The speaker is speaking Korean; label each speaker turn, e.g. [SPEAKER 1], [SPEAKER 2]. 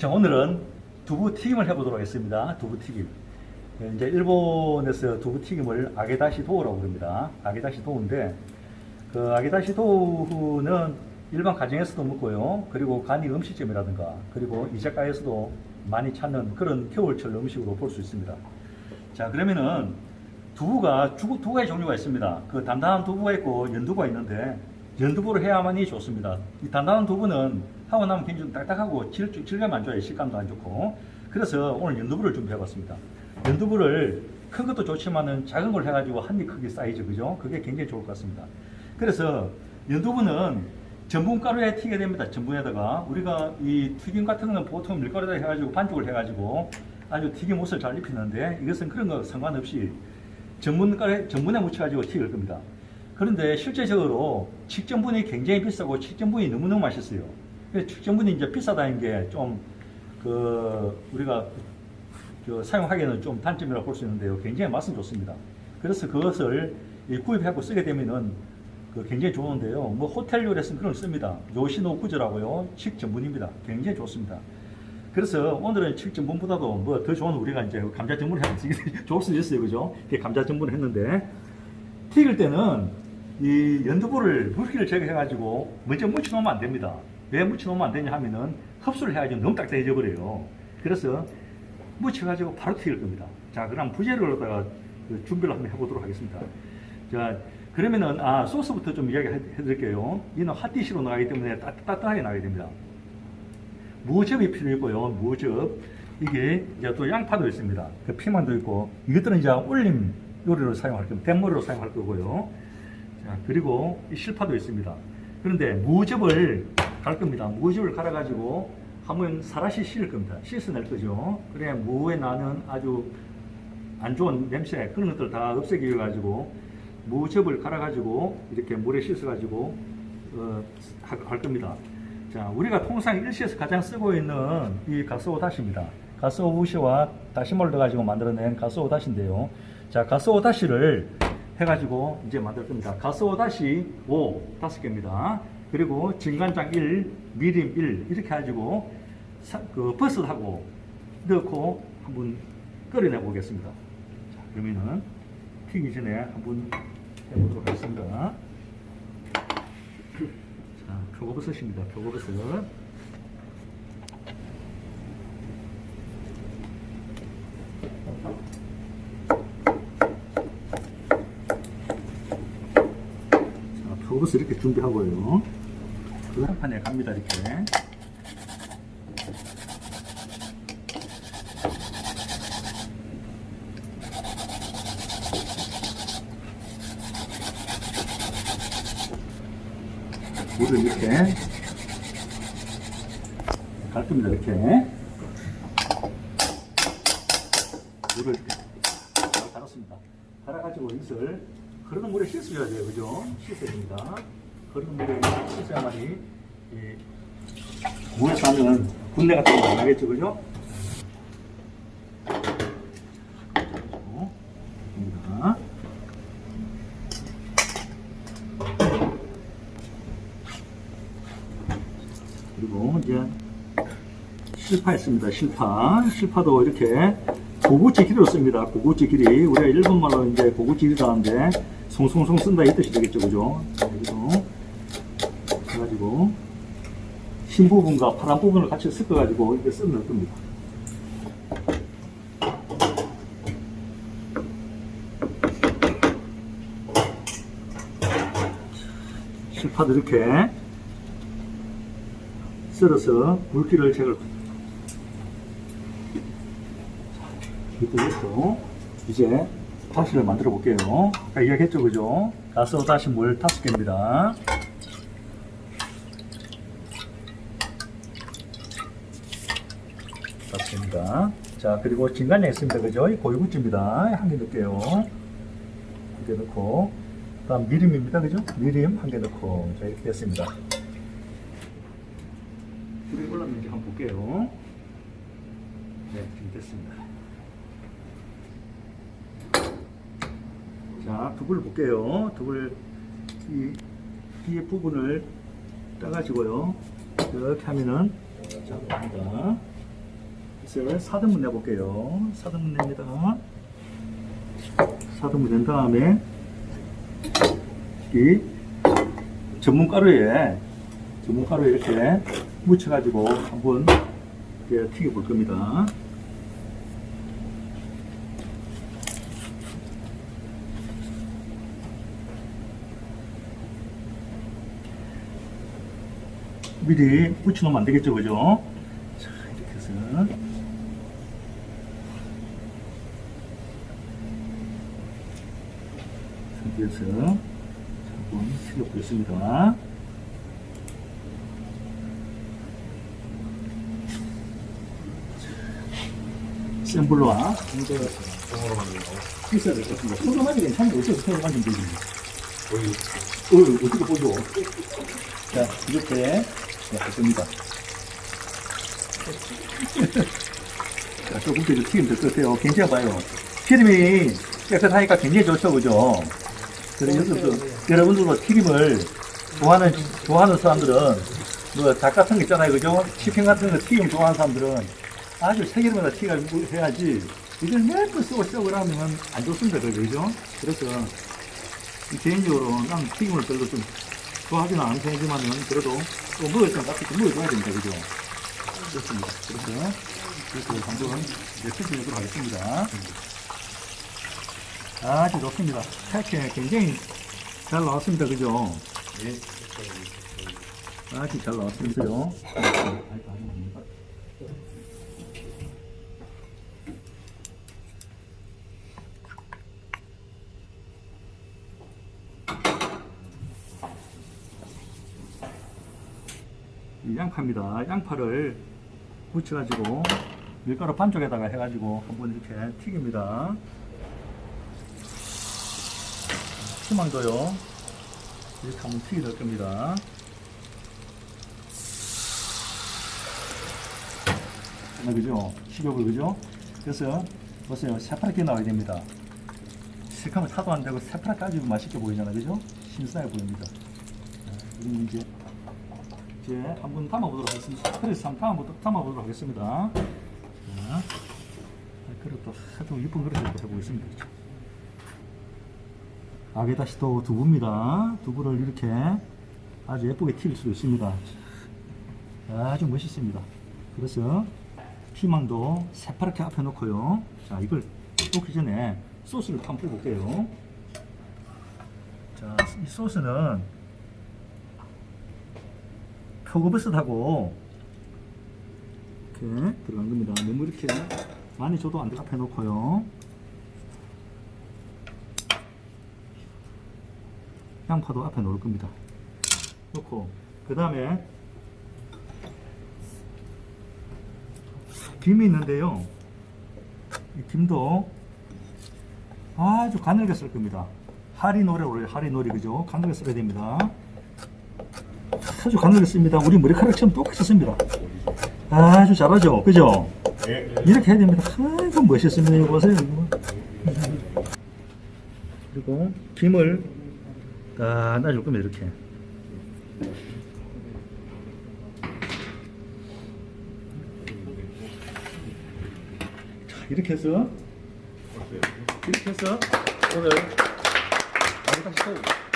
[SPEAKER 1] 자, 오늘은 두부 튀김을 해보도록 하겠습니다. 두부 튀김. 예, 이제 일본에서 두부 튀김을 아게다시 도우라고 부릅니다. 아게다시 도우인데, 그 아게다시 도우는 일반 가정에서도 먹고요. 그리고 간이 음식점이라든가, 그리고 이자카야에서도 많이 찾는 그런 겨울철 음식으로 볼 수 있습니다. 자, 그러면은 두부가 두, 두 가지 종류가 있습니다. 그 단단한 두부가 있고 연두부가 있는데 연두부를 해야만이 좋습니다. 이 단단한 두부는 하고 나면 굉장히 딱딱하고 질, 질감 안 좋아요. 식감도 안 좋고. 그래서 오늘 연두부를 준비해봤습니다. 연두부를 큰 것도 좋지만은 작은 걸 해가지고 한 입 크기 사이즈 그죠? 그게 굉장히 좋을 것 같습니다. 그래서 연두부는 전분가루에 튀게 됩니다. 전분에다가 우리가 이 튀김 같은 거는 보통 밀가루에다 해가지고 반죽을 해가지고 아주 튀김 옷을 잘 입히는데 이것은 그런 거 상관없이 전분가루에 전분에 묻혀가지고 튀길 겁니다. 그런데 실제적으로 칡전분이 굉장히 비싸고 칡전분이 너무너무 맛있어요. 칡전분이 이제 비싸다는 게 좀 그 우리가 그 사용하기에는 좀 단점이라고 볼 수 있는데요. 굉장히 맛은 좋습니다. 그래서 그것을 이 구입하고 쓰게 되면은 그 굉장히 좋은데요. 뭐 호텔 요리에서는 그런 걸 씁니다. 요시노 구즈라고요. 칡 전분입니다. 굉장히 좋습니다. 그래서 오늘은 칡 전분보다도 뭐 더 좋은 우리가 이제 감자 전분을 해서 좋을 수 있어요. 그죠? 감자 전분을 했는데 튀길 때는 이 연두부를 물기를 제거해가지고 먼저 묻혀놓으면 안 됩니다. 왜 묻혀놓으면 안 되냐 하면은 흡수를 해가지고 너무 딱딱해져 버려요. 그래서 묻혀가지고 바로 튀길 겁니다. 자, 그럼 부재료로다가 그 준비를 한번 해보도록 하겠습니다. 자, 그러면은, 아, 소스부터 좀 이야기 해드릴게요. 이는 핫디시로 나가기 때문에 따뜻하게 나가야 됩니다. 무즙이 필요 있고요. 무즙. 이게 이제 또 양파도 있습니다. 그 피망도 있고, 이것들은 이제 올림 요리로 사용할 겁니다. 댄머리로 사용할 거고요. 자, 그리고 이 실파도 있습니다. 그런데 무즙을 갈 겁니다. 무즙을 갈아가지고 한번 사라시 씻을 겁니다. 씻어낼 거죠. 그래 무에 나는 아주 안 좋은 냄새 그런 것들 다 없애기 위해 가지고 무즙을 갈아가지고 이렇게 물에 씻어가지고 어, 하- 할 겁니다. 자, 우리가 통상 일시에서 가장 쓰고 있는 이 가스오 다시입니다. 가스오 부시와 다시몰을 넣어가지고 만들어낸 가스오 다시인데요. 자, 가스오 다시를 해가지고 이제 만들 겁니다. 가스오 다시 5 다섯 개입니다. 그리고 진간장 1, 미림 1 이렇게 해가지고 사- 그 버섯하고 넣고 한번 끓여내 보겠습니다. 자, 그러면은 튀기 전에 한번 해보도록 하겠습니다. 자, 표고버섯입니다. 표고버섯. 자, 표고버섯 이렇게 준비하고요. 그 한판에 갑니다, 이렇게. 물을 이렇게 갈 겁니다 이렇게 물을 이렇게 잘 갈았습니다 갈아가지고 이것을 흐르는 물에 씻어줘야 돼요 그죠 씻어야 됩니다 흐르는 물에 씻어야만이 이 물에서 하면 군내 같은 거안 나겠죠 그죠. 그리고 이제 실파 있습니다. 실파. 실파도 이렇게 고구치 길이로 씁니다. 고구치 길이. 우리가 일본말로 이제 고구치 길이라는데 송송송 쓴다 이 뜻이 되겠죠. 그죠? 그리고 해가지고 흰 부분과 파란 부분을 같이 섞어가지고 이렇게 썰어낼 겁니다. 실파도 이렇게 썰어서 물기를 이렇 게 해서 이제 다시를 만들어 볼게요. 아까 이야기했죠, 그죠? 가스 다시 물 다섯 개입니다. 다섯 개입니다. 자, 그리고 진간장 있습니다, 그죠? 이 고유구찌입니다. 한 개 넣을게요. 한 개 넣고, 다음 미림입니다, 그죠? 미림 한 개 넣고, 자, 이렇게 됐습니다. 불이 올랐는지 한번 볼게요. 네, 지금 됐습니다. 자, 두부를 볼게요. 두부를 이 뒤에 부분을 따가지고요. 이렇게 하면은 자, 봅니다. 자, 4등분 내볼게요. 4등분 냅니다. 4등분 낸 다음에 이 전문 가루에 전문 가루에 이렇게 묻혀가지고 한번 튀겨볼 겁니다. 미리 묻혀놓으면 안 되겠죠, 그죠? 자, 이렇게 해서. 상태에서 한번 튀겨보겠습니다. 센 불로와 이제 있어야 될 것 같습니다. 소금하기 괜찮은데 어떻게 소금하면 되지? 어, 어떻게 보죠? 자, 이렇게 네, 할 겁니다. 자, 조금 더 튀김 같아요. 굉장히 봐요. 튀김이 깨끗하니까 굉장히 좋죠, 그죠? 그래서 여기서 여러분들도 튀김을 좋아하는, 좋아하는 사람들은 뭐, 닭 같은 거 있잖아요, 그죠? 치킨 같은 거 튀김 좋아하는 사람들은 아주 세계마다 튀김을 해야지. 이걸 맨날 쓰고 쓰고 그러면 안 좋습니다, 그죠? 그래서 개인적으로 난 튀김을 별로 좀 좋아하지는 않은 편이지만은 그래도 때 같이 좀 먹어줘야 됩니다. 그죠? 그렇습니다. 그래서 그래서 한번 이제 튀김을 하겠습니다. 아주 좋습니다. 이렇게 굉장히 잘 나왔습니다. 그죠? 아주 잘 나왔습니다요. 이 양파입니다. 양파를 묻혀가지고 밀가루 반쪽에다가 해가지고 한번 이렇게 튀깁니다. 희망도요. 이렇게 한번 튀겨줄 겁니다. 아, 그죠? 식욕을 그죠? 그래서 보세요. 새파랗게 나와야 됩니다. 색하면 사도 안 되고 새파랗게 아주 맛있게 보이잖아요. 그죠? 신선하게 보입니다. 자, 그리고 이제 이제 한번 담아보도록 하겠습니다. 그래서 한번 담아보도록, 담아보도록 하겠습니다. 자, 그릇도 아주 이쁜 그릇을 해보겠습니다. 아게다시도 두부입니다. 두부를 이렇게 아주 예쁘게 튀길 수도 있습니다. 아주 멋있습니다. 그래서 피망도 새파랗게 앞에 놓고요. 자, 이걸 놓기 전에 소스를 한번 뿌려볼게요. 자, 이 소스는 표고버섯 하고 이렇게 들어간 겁니다. 너무 이렇게 많이 줘도 안 돼. 앞에 놓고요. 양파도 앞에 놓을 겁니다. 놓고 그 다음에 김이 있는데요. 이 김도 아주 가늘게 썰 겁니다. 하리노래로 그래요. 하리노리 그죠? 가늘게 썰어야 됩니다. 아주 씁니다. 우리 머리카락처럼 똑같이 씁니다. 아주 잘하죠? 그죠? 이렇게 해야 됩니다. 아이고 멋있습니다. 이거 보세요. 그리고 김을 딱 놔줄 겁니다. 이렇게. 자, 이렇게 해서 이렇게 해서 오늘 아기다시